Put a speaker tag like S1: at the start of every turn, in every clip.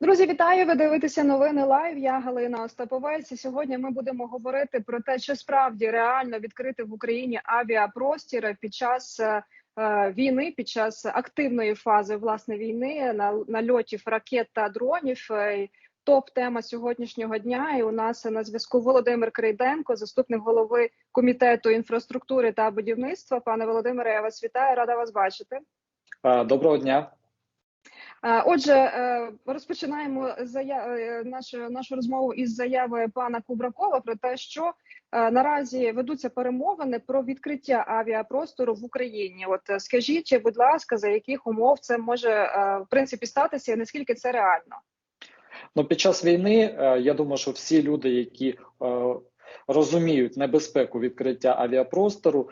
S1: Друзі, вітаю! Ви дивитеся новини лайв. Я Галина Остаповець. Сьогодні ми будемо говорити про те, чи справді реально відкрити в Україні авіапростір під час е, війни, під час активної фази власне війни на нальотів ракет та дронів. Е, Топ тема сьогоднішнього дня. І у нас на зв'язку Володимир Крейденко, заступник голови комітету інфраструктури та будівництва. Пане Володимире, я вас вітаю, рада вас бачити.
S2: Доброго дня.
S1: Отже, е, розпочинаємо е, нашу нашу розмову із заяви пана Кубракова про те, що е, наразі ведуться перемовини про відкриття авіапростору в Україні. От скажіть, будь ласка, за яких умов це може в принципі статися, і наскільки це реально?
S2: Ну під час війни я думаю, що всі люди, які розуміють небезпеку відкриття авіапростору,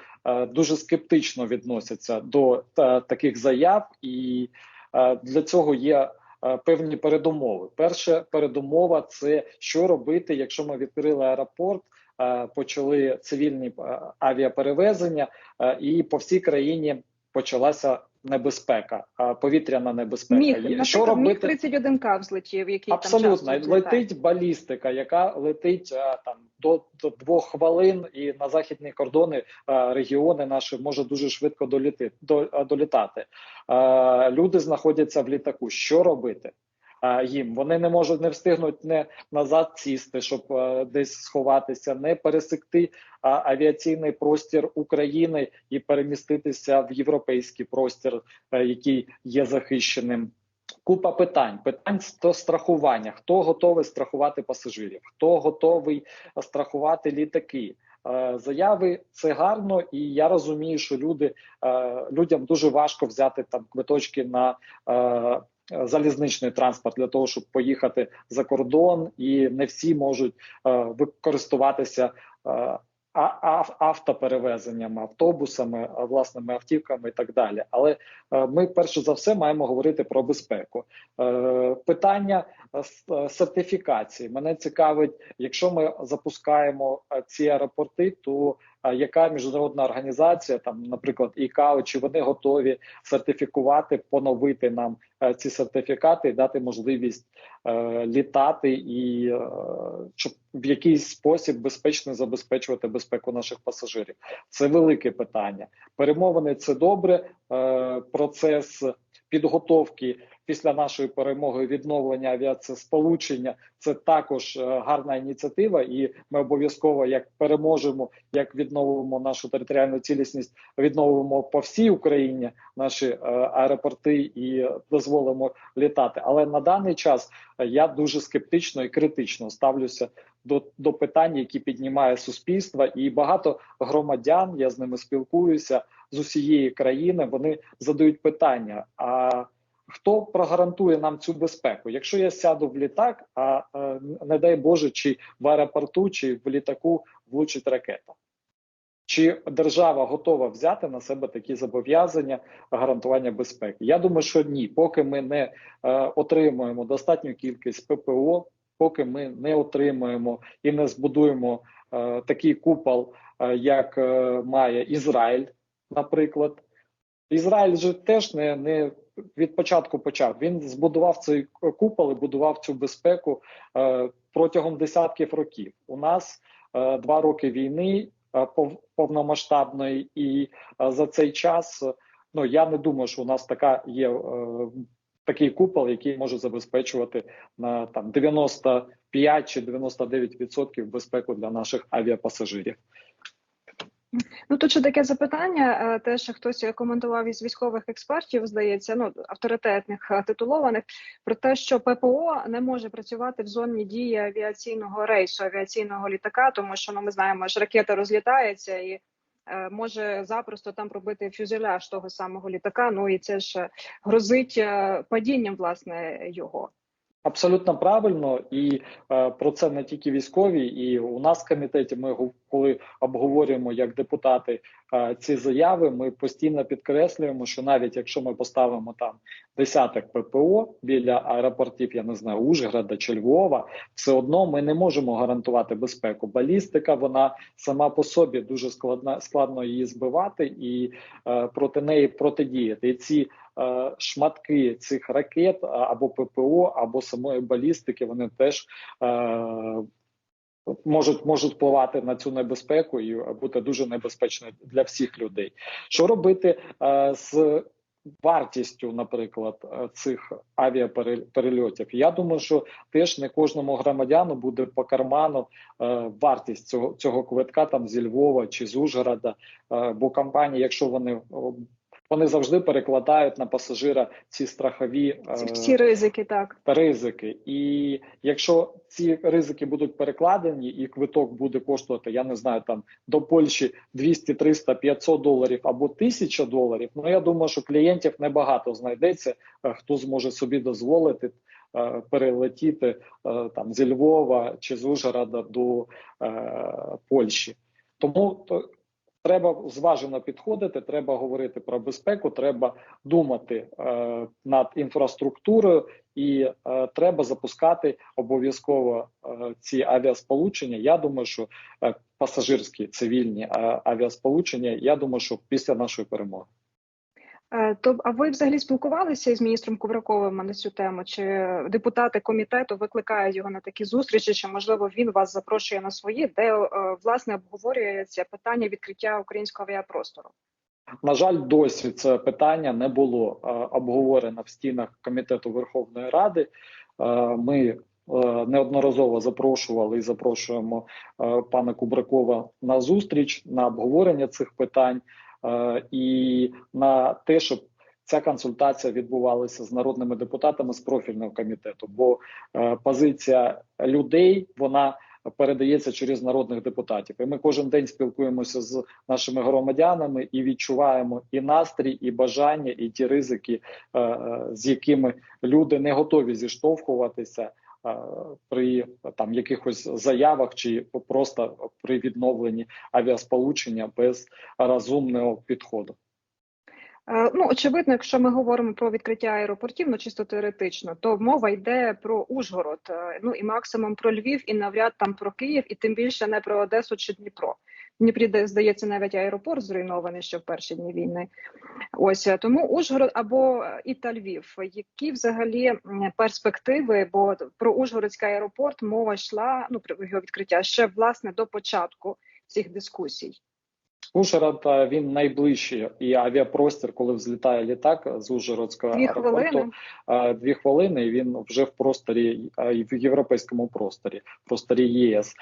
S2: дуже скептично відносяться до таких заяв і. Е, для цього є е, певні передумови. Перша передумова це що робити, якщо ми відкрили аеропорт. Е, почали цивільні авіаперевезення, і по всій країні почалася небезпека, повітряна небезпека.
S1: Міг, що робити? Міг 31 к взлетів, який
S2: абсолютно
S1: там
S2: летить балістика, яка летить там до, до двох хвилин, і на західні кордони регіони наші може дуже швидко доліти до долітати. Люди знаходяться в літаку. Що робити? Їм. Вони не можуть не встигнуть не назад сісти, щоб десь сховатися, не пересекти авіаційний простір України і переміститися в європейський простір, який є захищеним. Купа питань, питань до страхування. Хто готовий страхувати пасажирів, хто готовий страхувати літаки. Заяви це гарно, і я розумію, що люди людям дуже важко взяти там квиточки на Е, залізничний транспорт для того, щоб поїхати за кордон, і не всі можуть е, використовуватися е, автобусами, власними автівками і так далі. Але ми перше за все маємо говорити про безпеку. Питання сертифікації мене цікавить, якщо ми запускаємо ці аеропорти, то яка міжнародна організація, там, наприклад, ІКАО, чи вони готові сертифікувати, поновити нам е, ці сертифікати дати можливість е, літати і е, щоб в якийсь спосіб безпечно забезпечувати безпеку наших пасажирів? Це велике питання. Перемовини це добре. Процес підготовки після нашої перемоги відновлення авіації це також е, гарна ініціатива, і ми обов'язково як переможемо, як відновимо нашу територіальну цілісність, відновимо по всій Україні наші е, аеропорти і дозволимо літати. Але на даний час е, я дуже скептично і критично ставлюся. До до питань, які піднімає суспільство, і багато громадян я з ними спілкуюся з усієї країни. Вони задають питання: а Хто прогарантує нам цю безпеку? Якщо я сяду в літак, а не дай Боже, чи в аеропорту, чи в літаку влучить ракета? Чи держава готова взяти на себе такі зобов'язання гарантування безпеки? Я думаю, що ні, поки ми не е, отримуємо достатню кількість ППО, поки ми не отримуємо і не збудуємо е, такий купол, е, як е, має Ізраїль, наприклад. Ізраїль же теж не не від початку почав. Він збудував цей купол і будував цю безпеку е, протягом десятків років. У нас е, два роки війни е, повномасштабної, і е, за цей час ну я не думаю, що у нас така є. Е, Такий купол, який може забезпечувати на там 95 чи 99% безпеку для наших авіапасажирів.
S1: Ну тут ще таке запитання. Е, теж хтось коментував із військових експертів, здається, ну авторитетних е, титулованих про те, що ППО не може працювати в зоні дії авіаційного рейсу, авіаційного літака, тому що ну ми знаємо, що ракета розлітається і. Е, може запросто там пробити фюзеляж того самого літака. Ну і це ж грозить падінням власне його.
S2: Абсолютно правильно, і е, про це не тільки військові, і у нас в комітеті. Ми коли обговорюємо як депутати е, ці заяви. Ми постійно підкреслюємо, що навіть якщо ми поставимо там десяток ППО біля аеропортів, я не знаю, Ужгорода чи Львова, все одно ми не можемо гарантувати безпеку. Балістика вона сама по собі дуже складна складно її збивати і е, проти неї протидіяти. І ці шматки цих ракет або ППО, або самої балістики, вони теж е, можуть можуть впливати на цю небезпеку і бути дуже небезпечною для всіх людей. Що робити е, з вартістю, наприклад, е, цих авіаперельотів? Я думаю, що теж не кожному громадяну буде по карману е, вартість цього цього квитка там зі Львова чи з Ужгорода, е, бо компанії, якщо вони вони завжди перекладають на пасажира ці страхові е,
S1: всі ризики, так
S2: ризики. І якщо ці ризики будуть перекладені, і квиток буде коштувати, я не знаю, там до Польщі 200, 300, 500 доларів або 1000 доларів. Ну я думаю, що клієнтів небагато знайдеться, е, хто зможе собі дозволити. е, Перелетіти там зі Львова чи з Ужгорода до е, Польщі, тому то Треба зважено підходити, треба говорити про безпеку, треба думати е, над інфраструктурою, і е, треба запускати обов'язково е, ці авіасполучення. Я думаю, що е, пасажирські цивільні е, авіасполучення. Я думаю, що після нашої перемоги.
S1: Е, То а ви взагалі спілкувалися із міністром Кувраковим на цю тему? Чи депутати комітету викликають його на такі зустрічі? Чи можливо він вас запрошує на свої, де е, власне обговорюється питання відкриття українського авіапростору?
S2: На жаль, досі це питання не було е, обговорено в стінах комітету Верховної Ради. Ми неодноразово запрошували і запрошуємо пана Кубракова на зустріч на обговорення цих питань і на те, щоб ця консультація відбувалася з народними депутатами з профільного комітету, бо е, позиція людей вона передається через народних депутатів. І ми кожен день спілкуємося з нашими громадянами і відчуваємо і настрій, і бажання, і ті ризики, е, е, з якими люди не готові зіштовхуватися. Е, При там якихось заявах чи просто при відновленні авіасполучення без розумного підходу.
S1: Е, Ну, очевидно, якщо ми говоримо про відкриття аеропортів, ну чисто теоретично, то мова йде про Ужгород, е, ну і максимум про Львів, і навряд там про Київ, і тим більше не про Одесу чи Дніпро. Дніпрі, здається, навіть аеропорт зруйнований ще в перші дні війни. Ось е, тому Ужгород або е, і та Львів. Які взагалі перспективи? Бо про Ужгородський аеропорт мова йшла ну про його відкриття ще власне до початку цих дискусій.
S2: Ужгород він найближчий і авіапростір, коли взлітає літак з Ужгородського
S1: Дві
S2: аеропорту.
S1: хвилини.
S2: Дві хвилини. і Він вже в просторі в європейському просторі, просторі ЄС.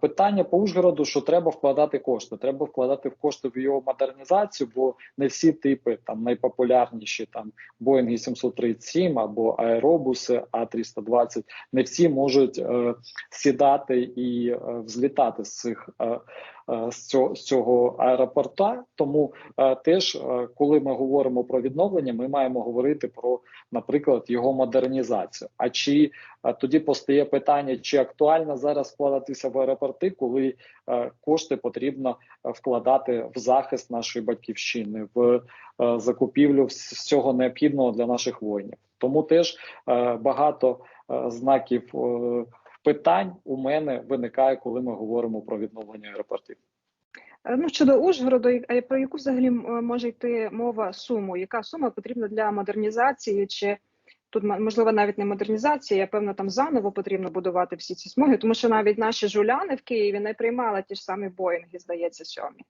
S2: Питання по Ужгороду, що треба вкладати кошти. Треба вкладати в кошти в його модернізацію, бо не всі типи там найпопулярніші, там Боїнги 737 або аеробуси А 320 не всі можуть е, сідати і е, взлітати з цих. Е, з цього, з цього аеропорта. Тому е, теж, е, коли ми говоримо про відновлення, ми маємо говорити про, наприклад, його модернізацію. А чи е, тоді постає питання, чи актуально зараз вкладатися в аеропорти, коли е, кошти потрібно е, вкладати в захист нашої батьківщини, в е, закупівлю вс- всього необхідного для наших воїнів. Тому теж е, багато е, знаків. Е, Питань у мене виникає, коли ми говоримо про відновлення аеропортів.
S1: Е, Ну щодо Ужгороду, а про яку взагалі може йти мова суму? Яка сума потрібна для модернізації? Чи тут можливо навіть не модернізація, а певно там заново потрібно будувати всі ці смуги, тому що навіть наші жуляни в Києві не приймали ті ж самі Боїнги, здається, сьомі.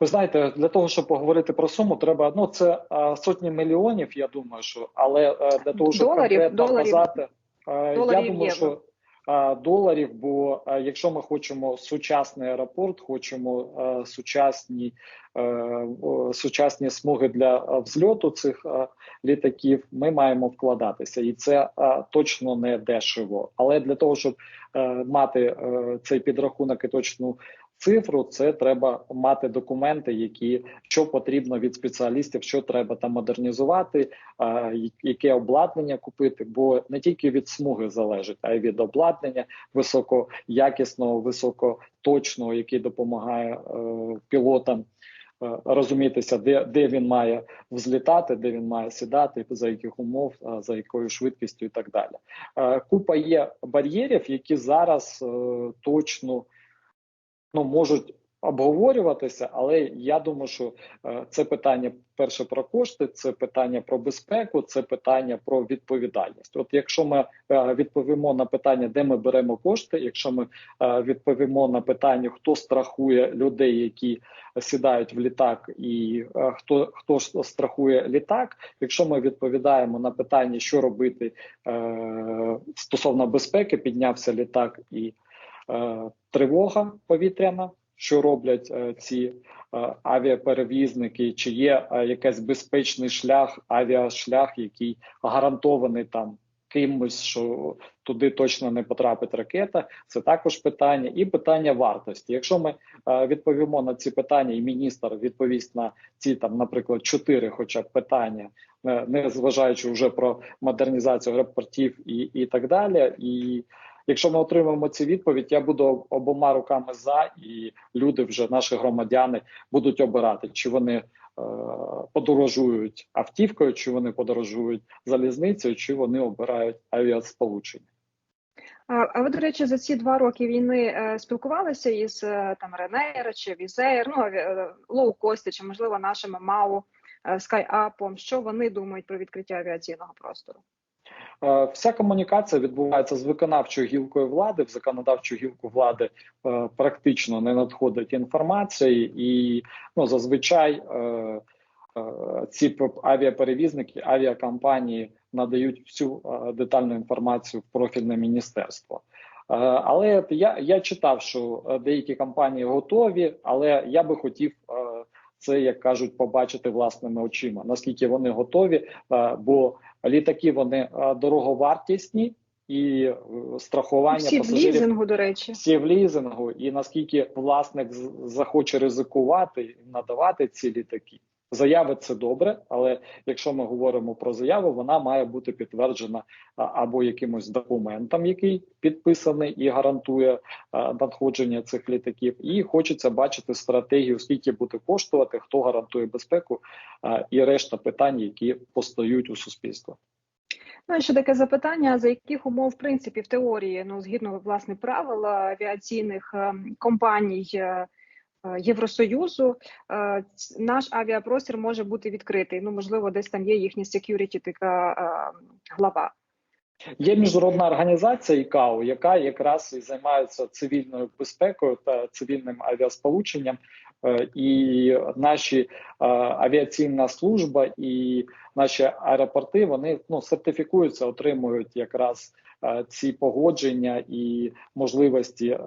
S2: Ви знаєте, для того, щоб поговорити про суму, треба ну це е, сотні мільйонів. Я думаю, що але е, для того, щоб
S1: Доларів,
S2: конкретно
S1: доларів.
S2: вказати, е,
S1: Доларів,
S2: я думаю, що доларів. Бо якщо ми хочемо сучасний аеропорт, хочемо сучасні е, сучасні смуги для взльоту цих літаків, ми маємо вкладатися, і це точно не дешево. Але для того, щоб е, мати е, цей підрахунок і точну цифру, це треба мати документи, які що потрібно від спеціалістів, що треба там модернізувати, а, яке обладнання купити. Бо не тільки від смуги залежить, а й від обладнання високоякісного, високоточного, який допомагає е, пілотам. е, Розумітися, де, де він має взлітати, де він має сідати, за яких умов, за якою швидкістю і так далі. Е, Купа є бар'єрів, які зараз е, точно ну можуть обговорюватися, але я думаю, що е, це питання перше про кошти, це питання про безпеку, це питання про відповідальність. От якщо ми е, відповімо на питання, де ми беремо кошти, якщо ми е, відповімо на питання, хто страхує людей, які сідають в літак, і хто хто страхує літак, якщо ми відповідаємо на питання, що робити стосовно безпеки, піднявся літак і тривога повітряна. Що роблять е, ці е, авіаперевізники? Чи є е, якийсь безпечний шлях, авіашлях, який гарантований там кимось, що туди точно не потрапить ракета? Це також питання, і питання вартості. Якщо ми е, відповімо на ці питання, і міністр відповість на ці там, наприклад, чотири, хоча б питання, е, не зважаючи вже про модернізацію аеропортів і, і так далі, і Якщо ми отримаємо ці відповідь, я буду обома руками за, і люди, вже наші громадяни, будуть обирати, чи вони е, подорожують автівкою, чи вони подорожують залізницею, чи вони обирають авіасполучення.
S1: А, ви, до речі, за ці два роки війни е, спілкувалися із е, там Ренейр чи Візеєр, ну е, лоукості, чи можливо нашими МАУ, Скайапом, що вони думають про відкриття авіаційного простору?
S2: Е, Вся комунікація відбувається з виконавчою гілкою влади. В законодавчу гілку влади е, практично не надходить інформації, і ну зазвичай е, ці авіаперевізники, авіакомпанії надають всю детальну інформацію в профільне міністерство. Але я, я читав, що деякі компанії готові, але я би хотів це, як кажуть, побачити власними очима, наскільки вони готові, бо літаки вони дороговартісні і е, страхування
S1: Всі в лізингу, до речі.
S2: всі в лізингу, і наскільки власник захоче ризикувати і надавати ці літаки. Заяви це добре, але якщо ми говоримо про заяву, вона має бути підтверджена або якимось документом, який підписаний і гарантує надходження цих літаків. І хочеться бачити стратегію, скільки буде коштувати, хто гарантує безпеку і решта питань, які постають у суспільства.
S1: Ну ще таке запитання: за яких умов, в принципі, в теорії, ну згідно власне правил авіаційних е, компаній е, е, Євросоюзу, е, наш авіапростір може бути відкритий. Ну можливо, десь там є їхня security така е, глава.
S2: Є міжнародна організація ІКАО, яка якраз і займається цивільною безпекою та цивільним авіасполученням. Е, І наші е, авіаційна служба і наші аеропорти вони ну сертифікуються, отримують якраз е, ці погодження і можливості е,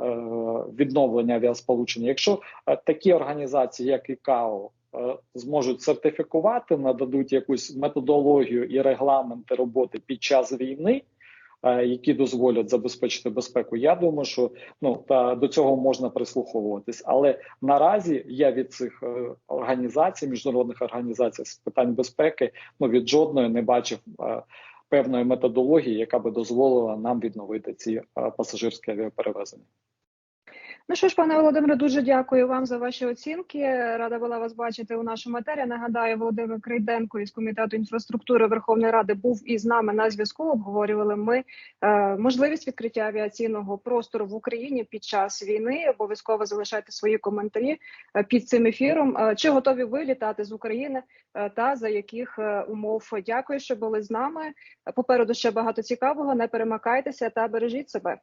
S2: відновлення авіасполучення. Якщо е, такі організації, як ІКАО, е, зможуть сертифікувати, нададуть якусь методологію і регламенти роботи під час війни, е, які дозволять забезпечити безпеку. Я думаю, що ну та до цього можна прислуховуватись. Але наразі я від цих е, організацій, міжнародних організацій з питань безпеки, ну від жодної не бачив. Певної методології, яка би дозволила нам відновити ці пасажирські авіаперевезення.
S1: Ну що ж, пане Володимире, дуже дякую вам за ваші оцінки. Рада була вас бачити у нашому етері. Нагадаю, Володимир Крейденко із комітету інфраструктури Верховної Ради був із нами на зв'язку. Обговорювали ми е, можливість відкриття авіаційного простору в Україні під час війни. Обов'язково залишайте свої коментарі е, під цим ефіром. Е, чи готові ви літати з України е, та за яких умов? Дякую, що були з нами. Попереду ще багато цікавого. Не перемикайтеся та бережіть себе.